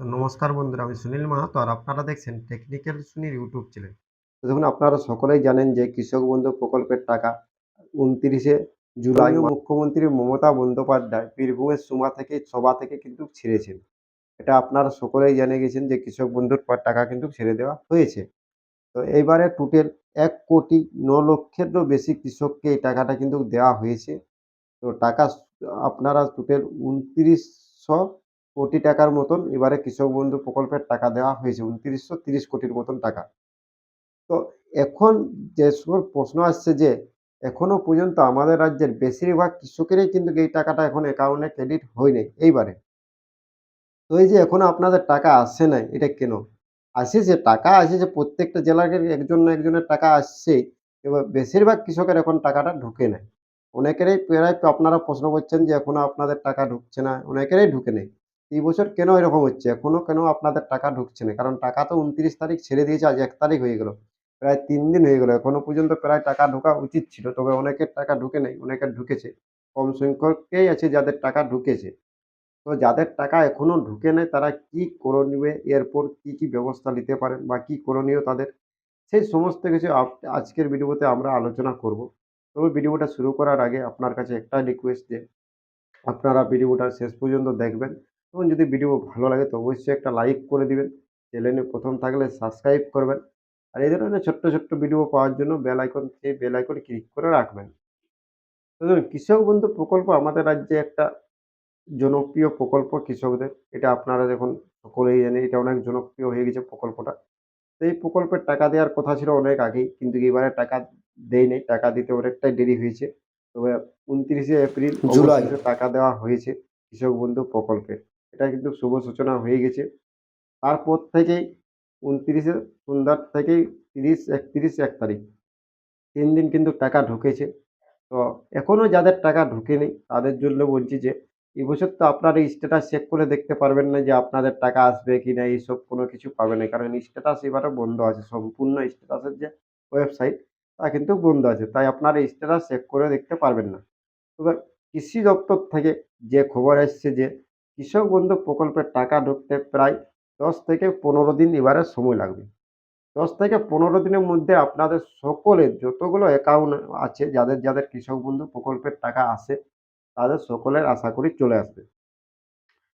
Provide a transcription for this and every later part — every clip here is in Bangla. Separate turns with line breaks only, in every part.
নমস্কার বন্ধুরা আমি সুনীল মাহাতো আর আপনারা দেখছেন টেকনিক্যাল সুনীল ইউটিউব চ্যানেল।
তো দেখুন আপনারা সকলেই জানেন যে কৃষক বন্ধু প্রকল্পের টাকা উনত্রিশে জুলাই মুখ্যমন্ত্রী মমতা বন্দ্যোপাধ্যায় বীরভূমের সুমা থেকে সভা থেকে কিন্তু ছেড়েছেন। এটা আপনারা সকলেই জেনে গেছেন যে কৃষক বন্ধুর পর টাকা কিন্তু ছেড়ে দেওয়া হয়েছে। তো এইবারে টোটাল এক কোটি ন লক্ষেরও বেশি কৃষককে এই টাকাটা কিন্তু দেওয়া হয়েছে। তো টাকা আপনারা টোটাল উনত্রিশশো কোটি টাকার মতন এবারে কৃষক বন্ধু প্রকল্পের টাকা দেওয়া হয়েছে, উনত্রিশশো তিরিশ কোটির মতন টাকা। তো এখন যে প্রশ্ন আসছে যে, এখনও পর্যন্ত আমাদের রাজ্যের বেশিরভাগ কৃষকেরই কিন্তু এই টাকাটা এখন অ্যাকাউন্টে ক্রেডিট হয়নি এইবারে। তো এই যে এখনও আপনাদের টাকা আসছে না এটা কেন? আসেছে টাকা আসেছে প্রত্যেকটা জেলার একজন না একজনের টাকা আসছে, এবার বেশিরভাগ কৃষকের এখন টাকাটা ঢুকে নেয় অনেকেরই প্রায় আপনারা প্রশ্ন করছেন যে, এখনও আপনাদের টাকা ঢুকছে না, অনেকেরই ঢুকে নেই। এই বছর কেন এরকম হচ্ছে? এখনও কেন আপনাদের টাকা ঢুকছে না? কারণ টাকা তো উনত্রিশ তারিখ ছেড়ে দিয়েছে, আজ এক তারিখ হয়ে গেল। প্রায় তিন দিন হয়ে গেল। এখনও পর্যন্ত প্রায় টাকা ঢোকা উচিত ছিল, তবে অনেকের টাকা ঢুকে নেই, অনেকের ঢুকেছে। কম সংখ্যকেই আছে যাদের টাকা ঢুকেছে। তো যাদের টাকা এখনও ঢুকে নেই, তারা কি করণীয়? এরপর কি কি ব্যবস্থা নিতে পারেন বা কি করণীয় তাদের? সেই সমস্ত কিছু আজকের ভিডিওতে আমরা আলোচনা করব। তবে ভিডিওটা শুরু করার আগে আপনার কাছে একটা রিকোয়েস্ট যে, আপনারা ভিডিওটা শেষ পর্যন্ত দেখবেন। এবং যদি ভিডিও ভালো লাগে তো অবশ্যই একটা লাইক করে দিবেন। চ্যানেলে প্রথম থাকলে সাবস্ক্রাইব করবেন। আর এই ধরনের ছোট্ট ছোট্ট ভিডিও পাওয়ার জন্য বেল আইকন সেই বেল আইকন ক্লিক করে রাখবেন। কৃষক বন্ধু প্রকল্প আমাদের রাজ্যে একটা জনপ্রিয় প্রকল্প কৃষকদের। এটা আপনারা দেখুন সকলেই জানেন এটা অনেক জনপ্রিয় হয়ে গেছে প্রকল্পটা। তো এই প্রকল্পের টাকা দেওয়ার কথা ছিল অনেক আগেই কিন্তু এবারে টাকা দেয়নি টাকা দিতে অনেকটাই দেরি হয়েছে। তবে উনত্রিশে এপ্রিল
জুলাই।
টাকা দেওয়া হয়েছে কৃষক বন্ধু প্রকল্পে। এটা কিন্তু শুভ সূচনা হয়ে গেছে। তারপর থেকেই উনত্রিশে সন্ধ্যার থেকেই তিরিশ একত্রিশ এক তারিখ। তিন দিন কিন্তু টাকা ঢুকেছে। তো এখনও যাদের টাকা ঢুকেনি, তাদের জন্য বলছি যে এবছর তো আপনারা স্ট্যাটাস চেক করে দেখতে পারবেন না যে আপনাদের টাকা আসবে কি না এইসব কোনো কিছু পাবে না। কারণ স্ট্যাটাস এবারে বন্ধ আছে, সম্পূর্ণ স্ট্যাটাসের যে ওয়েবসাইট তা কিন্তু বন্ধ আছে। তাই আপনারা স্ট্যাটাস চেক করে দেখতে পারবেন না। তবে কৃষি দপ্তর থেকে যে খবর এসছে যে কৃষক বন্ধু প্রকল্পের টাকা ঢুকতে প্রায় দশ থেকে পনেরো দিন এবারে সময় লাগবে। দশ থেকে পনেরো দিনের মধ্যে আপনাদের সকলের যতগুলো অ্যাকাউন্ট আছে, যাদের যাদের কৃষক বন্ধু প্রকল্পের টাকা আসে তাদের সকলের আশা করি চলে আসবে।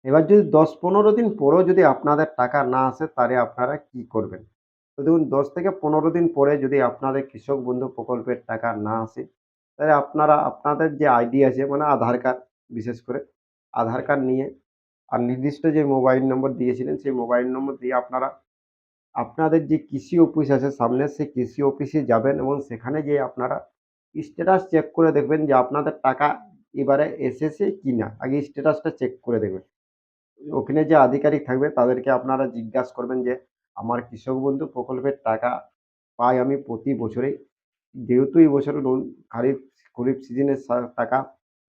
এবার যদি দশ পনেরো দিন পরেও যদি আপনাদের টাকা না আসে, তাহলে আপনারা কি করবেন? তো দেখুন, দশ থেকে পনেরো দিন পরে যদি আপনাদের কৃষক বন্ধু প্রকল্পের টাকা না আসে, তাহলে আপনারা, আপনাদের যে আইডি আছে মানে আধার কার্ড, বিশেষ করে আধার কার্ড নিয়ে আর নির্দিষ্ট যে মোবাইল নম্বর দিয়েছিলেন, সেই মোবাইল নম্বর দিয়ে আপনারা, আপনাদের যে কৃষি অফিস আছে সামনে, সেই কৃষি অফিসে যাবেন এবং সেখানে গিয়ে আপনারা স্ট্যাটাস চেক করে দেখবেন যে আপনাদের টাকা এবারে এসেছে কি না আগে স্ট্যাটাসটা চেক করে দেখবেন। ওখানে যে আধিকারিক থাকবে, তাদেরকে আপনারা জিজ্ঞাসা করবেন যে, আমার কৃষক বন্ধু প্রকল্পের টাকা পাই আমি প্রতি বছরেই যেহেতু এই বছর খারিফ, খরিফ সিজনের টাকা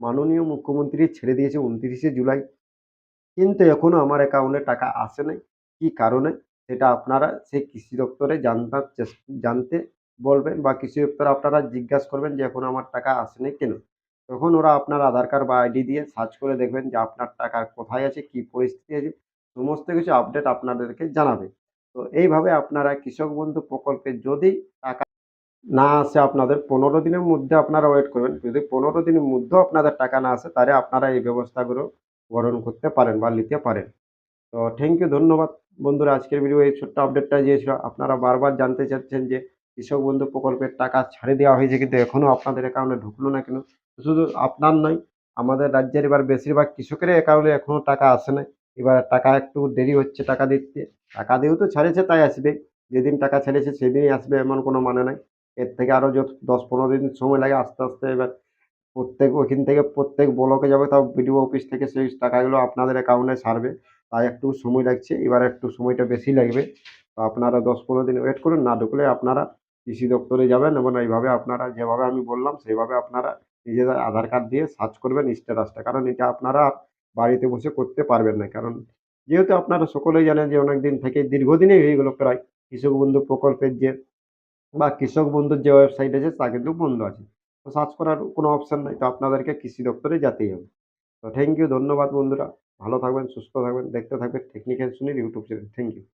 মাননীয় মুখ্যমন্ত্রী ছেড়ে দিয়েছে, উনত্রিশে জুলাই। কিন্তু এখনও আমার অ্যাকাউন্টে টাকা আসে নাই। কী কারণে? সেটা আপনারা সেই কৃষি দপ্তরে জানতার জানতে বলবেন বা কৃষি দপ্তরে আপনারা জিজ্ঞাসা করবেন যে এখন আমার টাকা আসেনি কেন? তখন ওরা আপনার আধার কার্ড বা আইডি দিয়ে সার্চ করে দেখবেন যে আপনার টাকা কোথায় আছে, কী পরিস্থিতি আছে, সমস্ত কিছু আপডেট আপনাদেরকে জানাবে। তো এইভাবে আপনারা কৃষক বন্ধু প্রকল্পে যদি টাকা না আসে আপনাদের, পনেরো দিনের মধ্যে আপনারা ওয়েট করবেন। যদি পনেরো দিনের মধ্যেও আপনাদের টাকা না আসে, তাহলে আপনারা এই ব্যবস্থাগুলো গ্রহণ করতে পারেন বা নিতে পারেন। তো থ্যাংক ইউ ধন্যবাদ। বন্ধুরা, আজকের ভিডিও এই ছোট্ট আপডেটটা দিয়েছিল আপনারা বারবার জানতে চাচ্ছেন যে কৃষক বন্ধু প্রকল্পের টাকা ছাড়ে দেওয়া হয়েছে কিন্তু এখনও আপনাদের অ্যাকাউন্টে ঢুকলো না কেন? শুধু আপনার নয়, আমাদের রাজ্যের এবার বেশিরভাগ কৃষকের অ্যাকাউন্টে এখনও টাকা আসে না এবার টাকা একটু দেরি হচ্ছে টাকা দিতে। টাকা দিয়েও তো ছাড়েছে, তাই আসবে। যেদিন টাকা ছেড়েছে সেদিনই আসবে এমন কোনো মানে নাই। এর থেকে আরও যত দশ পনেরো দিন সময় লাগে আস্তে আস্তে এবার প্রত্যেক ওখান থেকে প্রত্যেক ব্লকে যাবে, তাও বিডিও অফিস থেকে সেই টাকাগুলো আপনাদের অ্যাকাউন্টে ছাড়বে। তাই একটু সময় লাগছে, এবার একটু সময়টা বেশি লাগবে। তো আপনারা দশ পনেরো দিন ওয়েট করুন, না ঢুকলে আপনারা কৃষি দপ্তরে যাবেন এবং এইভাবে আপনারা যেভাবে আমি বললাম, সেইভাবে আপনারা নিজেদের আধার কার্ড দিয়ে সার্চ করবেন স্ট্যাটাসটা কারণ এটা আপনারা বাড়িতে বসে করতে পারবেন না। কারণ যেহেতু আপনারা সকলেই জানেন যে অনেক দিন থেকে দীর্ঘদিনই হয়ে গেলো প্রায় কৃষক বন্ধু প্রকল্পের যে বা কৃষক বন্ধুর যে ওয়েবসাইট আছে, তা কিন্তু বন্ধ আছে। তো সার্চ করার কোনো অপশান নাই, তো আপনাদেরকে কৃষি দপ্তরে যেতেই হবে। তো থ্যাংক ইউ ধন্যবাদ বন্ধুরা। ভালো থাকবেন, সুস্থ থাকবেন, দেখতে থাকবেন technical Sunil YouTube channel thank you